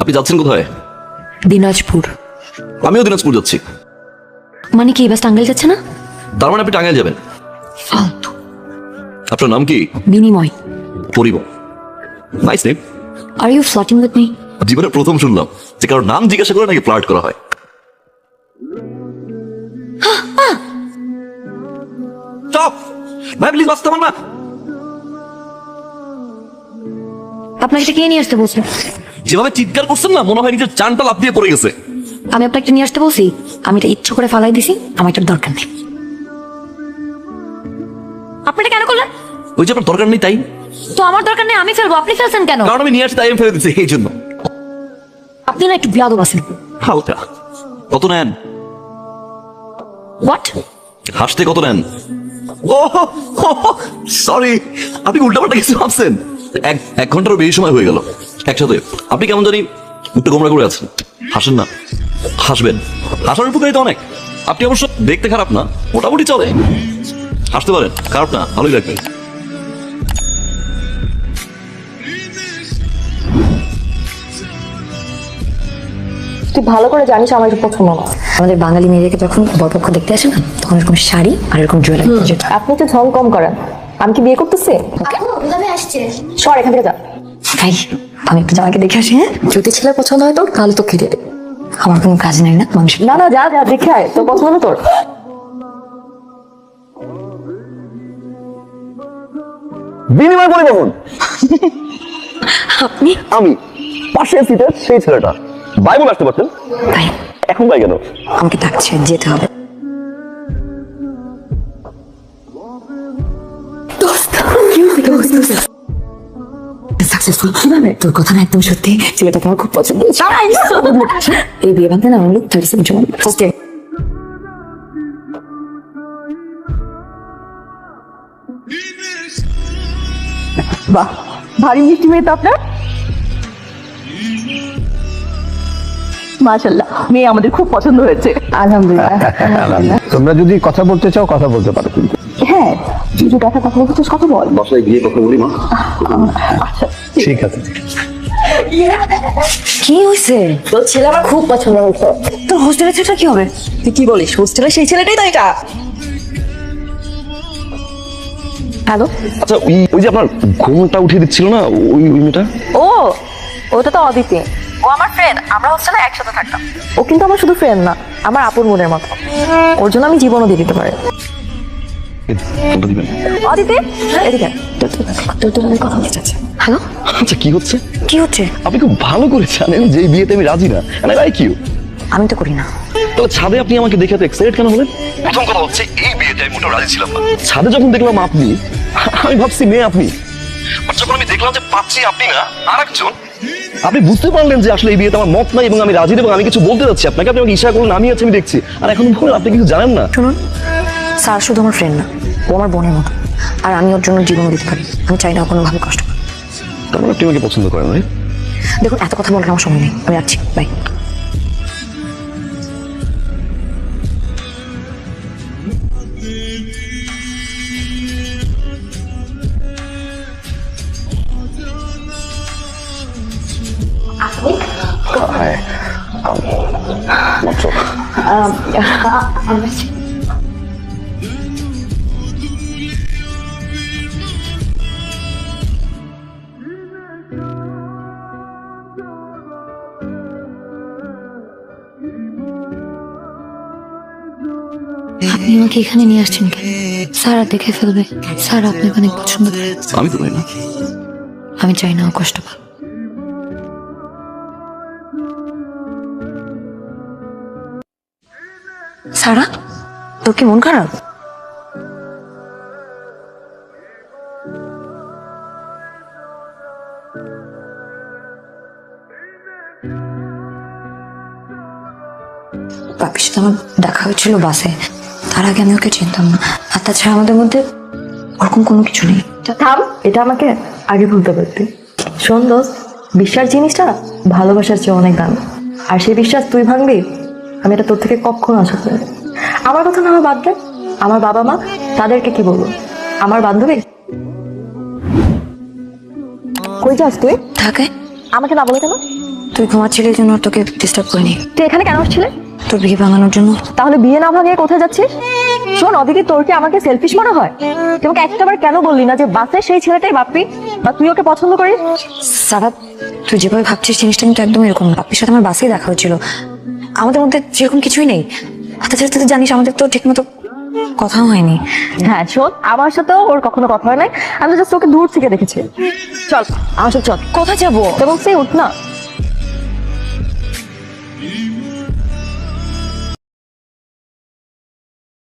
আপনি যাচ্ছেন কোথায়? দিনাজপুর। আমিও দিনাজপুর যাচ্ছি। মানে কি এবার টাঙ্গাইল যাচ্ছে না? তার মানে আপনি টাঙ্গাইল যাবেন। ফালতু। আপনার নাম কি? বিনিময়। পরিব। Nice name are you flirting with me জীবনে প্রথম শুনলাম যে কারোর নাম জিজ্ঞাসা করে নাকি ফ্লার্ট করা হয়। স্টপ ভাই প্লিজ বাঁচতে পার না। আপনাকে এটা কে নিয়ে আসতে বলছে? যেভাবে চিৎকার করছেন না মনে হয় নিজের চানটা লাভ দিয়ে পড়ে গেছে। আমি আপনাকে নিয়ে আসতে বলছি। আমি এটা ইচ্ছা করে ফালাই দিছি আমার এটার দরকার নেই। আপনি এটা কেন করলেন? ওই যে আপনার দরকার নেই তাই। তো আমার দরকার নেই আমি ফেলব আপনি ফেলছেন কেন? কারণ আমি নিয়ে আসতে আমি ফেলে দিচ্ছি এই জন্য। আপনি না একটু বিয়াদব আছেন। হালকা। কত নেন? হোয়াট হাসতে কত নেন? ও সরি আপনি উল্টাপাল্টা কিছু ভাবছেন। এক এক ঘন্টারও বেশি সময় হয়ে গেল। একসাথে। আপনি কেমন জানি উল্টো গোমরা করে আছেন। হাসেন না। হাসবেন। হাসার উপকারিতা অনেক। আপনি অবশ্য দেখতে খারাপ না। মোটামুটি চলে। হাসতে পারেন। খারাপ না। ভালোই লাগবে। তুই ভালো করে জানিস আমার এটা পছন্দ না। আমাদের বাঙালি মেয়েদেরকে যখন বরপক্ষ দেখতে আসে না তখন এরকম শাড়ি আর এরকম জুয়েলারি আপনি তো ঝং কম করেন। আমি কি বিয়ে করতেছি? সর এখান থেকে যা। ভাই আমি একটু জামাইকে দেখে আসি হ্যাঁ? যদি ছেলের পছন্দ হয় তো তাহলে তো খেতে দে আমার কোনো কাজ নাই না মানুষ। না না যা যা দেখে আয় তোর পছন্দ তোর। বিনিময় পরিবহন আপনি? আমি পাশের সিটের সেই ছেলেটা। বাই বলে আসতে পারতেন ভাই। এখন বাই কেন আমাকে ডাকছে যেতে হবে। সাকসেসফুল কীভাবে? তোর কথা না একদম সত্যি ছেলেটাকে আমার খুব পছন্দ এই বিয়ে ভাঙতে না আমার থার্টি সেভেন সময় ওকে বাহ ভারী মিষ্টি মেয়ে তো আপনার। মাশাল্লাহ মেয়ে আমাদের খুব পছন্দ হয়েছে। আলহামদুলিল্লাহ। তোমরা যদি কথা বলতে চাও কথা বলতে পারো কিন্তু। হ্যাঁ তুই যে দেখা কথা বলছিস কথা বল। বাসায় গিয়ে কথা বলি মা। আচ্ছা ঠিক আছে। কি হয়েছে তোর ছেলে আমার খুব পছন্দ হয়েছে। তোর হোস্টেলের ছেলেটা কি হবে? তুই কি বলিস হোস্টেলে সেই ছেলেটাই তো এটা। হ্যালো? আচ্ছা ওই ওই যে আপনার ঘুমটা উঠিয়ে দিচ্ছিল না ওই ওই মেয়েটা? ও ওটা তো অদিতি। ও আমার ফ্রেন্ড আমরা হোস্টেলে একসাথে থাকতাম। ও কিন্তু আমার শুধু ফ্রেন্ড না আমার আপন মনের মতো। ওর জন্য আমি জীবনও দিয়ে দিতে পারি। অদিতি এদিকে তোর তোর আমি কথা বলতে চাচ্ছি হ্যালো আচ্ছা কি হচ্ছে? কি হচ্ছে? আপনি খুব ভালো করে জানেন যে বিয়েতে আমি রাজি না লাইক ইউ আমি তো করি না। তাহলে ছাদে আপনি আমাকে দেখে এত এক্সাইটেড কেন হলেন? প্রথম কথা হচ্ছে এই বিয়েতে আমি মোটেও রাজি ছিলাম না। ছাদে যখন দেখলাম আপনি আমি ভাবছি মেয়ে আপনি। যখন আমি দেখলাম যে পাচ্ছি আপনি না আর একজন আপনি বুঝতে পারলেন যে আসলে এই বিয়েতে আমার মত নাই এবং আমি রাজি এবং আমি কিছু বলতে যাচ্ছি। আপনাকে আপনি আমাকে ইশারা করলেন আমি আছি আমি দেখছি। আর এখন বলেন আপনি কিছু জানেন না। শুনুন স্যার শুধু আমার ফ্রেন্ড না ও আমার বোনের মতো আর আমি ওর জন্য জীবন দিতে পারি আমি চাই না কোনোভাবে কষ্ট। তার মানে আপনি আমাকে পছন্দ করেন right? দেখুন এত কথা বলার আমার সময় নেই আমি রাখছি বাই আপনি আমাকে এখানে নিয়ে আসছেন কেন? স্যার দেখে ফেলবে। স্যার আপনাকে অনেক পছন্দ করে আমি তো না আমি চাই না ও কষ্ট পাক। সারা তোর কি মন খারাপ? বাপির সাথে আমার দেখা হয়েছিল বাসে। তার আগে আমি ওকে চিনতাম না। আর তাছাড়া আমাদের মধ্যে ওরকম কোনো কিছু নেই। থাম এটা আমাকে আগে বলতে পারতি। শোন দোস্ত বিশ্বাস জিনিসটা ভালোবাসার চেয়ে অনেক দাম। আর সেই বিশ্বাস তুই ভাঙবি আমি এটা তোর থেকে কখনো আশা করি আমার কথা না আমার বাদ দে। আমার বাবা মা তাদেরকে কি বলব? আমার বান্ধবী? কই যাস তুই? থাকে আমাকে না বলে কেন? তুই ঘুমাচ্ছিলি জন্য তোকে ডিস্টার্ব করিনি। তুই এখানে কেন আসছিলে? তোর বিয়ে ভাঙানোর জন্য। তাহলে বিয়ে না ভাঙিয়ে কোথায় যাচ্ছিস? শোন অদিতি তোর কি আমাকে সেলফিশ মনে হয়? তুই আমাকে একটাবার কেন বললি না যে বাসে সেই ছেলেটাই বাপ্পি? বা তুই ওকে পছন্দ করিস? সারা তুই যেভাবে ভাবছিস জিনিসটা কিন্তু একদম এরকম না। বাপির সাথে আমার বাসেই দেখা হচ্ছিল আমাদের মধ্যে সেরকম কিছুই নেই। তাছাড়া তুই তো জানিস আমাদের তো ঠিকমতো কথা হয়নি। হ্যাঁ শোন আমার সাথেও ওর কখনো কথা হয় নাই। আমি জাস্ট ওকে দূর থেকে দেখেছি। চল আমার সাথে চল। কোথায় যাব? এবং সে উঠ না।